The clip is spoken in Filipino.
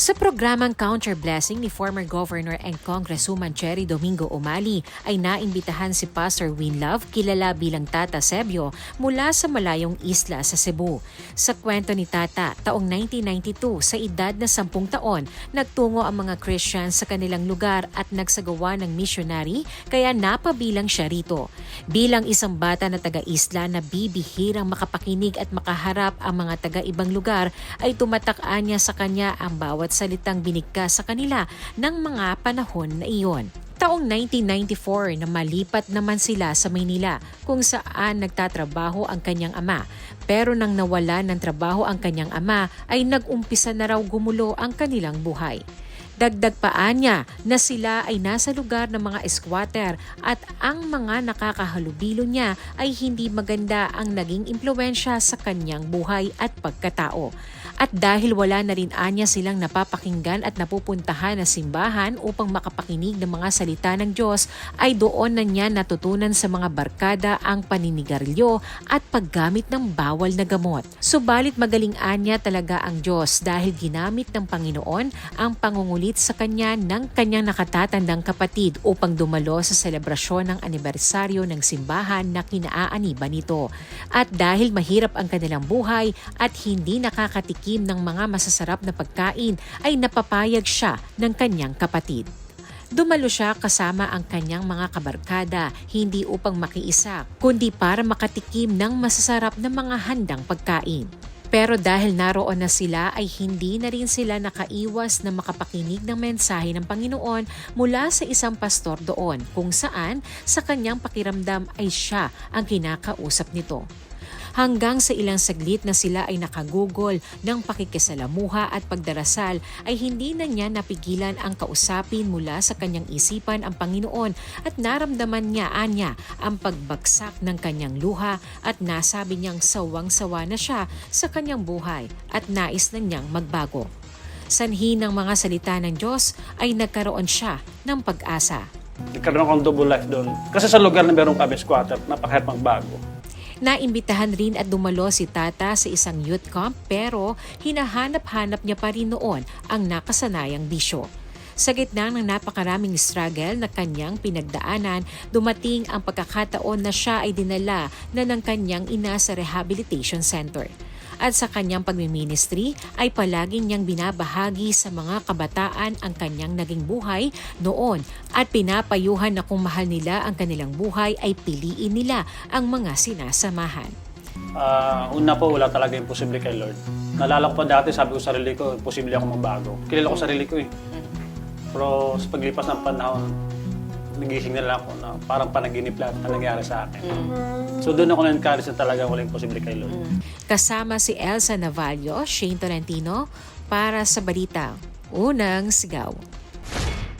Sa programang Counter Blessing ni former Governor and Congresswoman Cherry Domingo Umali ay naimbitahan si Pastor Winlove, kilala bilang Tata Sebio, mula sa malayong isla sa Cebu. Sa kwento ni Tata, taong 1992 sa edad na 10 taon, nagtungo ang mga Christian sa kanilang lugar at nagsagawa ng missionary kaya napabilang siya rito. Bilang isang bata na taga-isla na bibihirang makapakinig at makaharap ang mga taga-ibang lugar ay tumatakaan niya sa kanya ang bawat salitang binigkas sa kanila ng mga panahon na iyon. Taong 1994 na malipat naman sila sa Maynila kung saan nagtatrabaho ang kanyang ama. Pero nang nawala ng trabaho ang kanyang ama ay nag-umpisa na raw gumulo ang kanilang buhay. Dagdag paan niya na sila ay nasa lugar ng mga squatter at ang mga nakakahalubilo niya ay hindi maganda ang naging impluensya sa kanyang buhay at pagkatao. At dahil wala na rin anya silang napapakinggan at napupuntahan na simbahan upang makapakinig ng mga salita ng Diyos, ay doon na niya natutunan sa mga barkada ang paninigarilyo at paggamit ng bawal na gamot. Subalit magaling anya talaga ang Diyos dahil ginamit ng Panginoon ang pangungulit sa kanya ng kanyang nakatatandang kapatid upang dumalo sa selebrasyon ng anibersaryo ng simbahan na kinaaaniba nito. At dahil mahirap ang kanilang buhay at hindi nakakatikim ng mga masasarap na pagkain, ay napapayag siya ng kanyang kapatid. Dumalo siya kasama ang kanyang mga kabarkada, hindi upang makiisa, kundi para makatikim ng masasarap na mga handang pagkain. Pero dahil naroon na sila ay hindi na rin sila nakaiwas na makapakinig ng mensahe ng Panginoon mula sa isang pastor doon kung saan sa kanyang pakiramdam ay siya ang kinakausap nito hanggang sa ilang saglit na sila ay nakagugol ng pakikisalamuha at pagdarasal ay hindi na niya napigilan ang kausapin mula sa kanyang isipan ang Panginoon at naramdaman niya anya ang pagbagsak ng kanyang luha at nasabi niyang sawang-sawa na siya sa kanyang buhay at nais na niyang magbago. Sanhi ng mga salita ng Diyos ay nagkaroon siya ng pag-asa. Nagkaroon akong double life doon. Kasi sa lugar na meron kami squatter, napakahirap magbago. Naimbitahan rin at dumalo si Tata sa isang youth camp pero hinahanap-hanap niya pa rin noon ang nakasanayang bisyo. Sa gitna ng napakaraming struggle na kanyang pinagdaanan, dumating ang pagkakataon na siya ay dinala na ng kanyang ina sa rehabilitation center. At sa kanyang pagmiministry ay palaging niyang binabahagi sa mga kabataan ang kanyang naging buhay noon at pinapayuhan na kung mahal nila ang kanilang buhay ay piliin nila ang mga sinasamahan. Ah, una po, wala talaga imposible kay Lord. Nalala ko pa dati, sabi ko sa sarili ko, imposible ako magbago. Kilala ko sarili ko eh. Pero sa paglipas ng panahon, nagising na lang ako na parang panaginip lahat na nangyari sa akin. So doon ako na-encourage na talaga wala imposible kay Lord. Kasama si Elsa Navallo, Shane Tolentino para sa balita Unang Sigaw.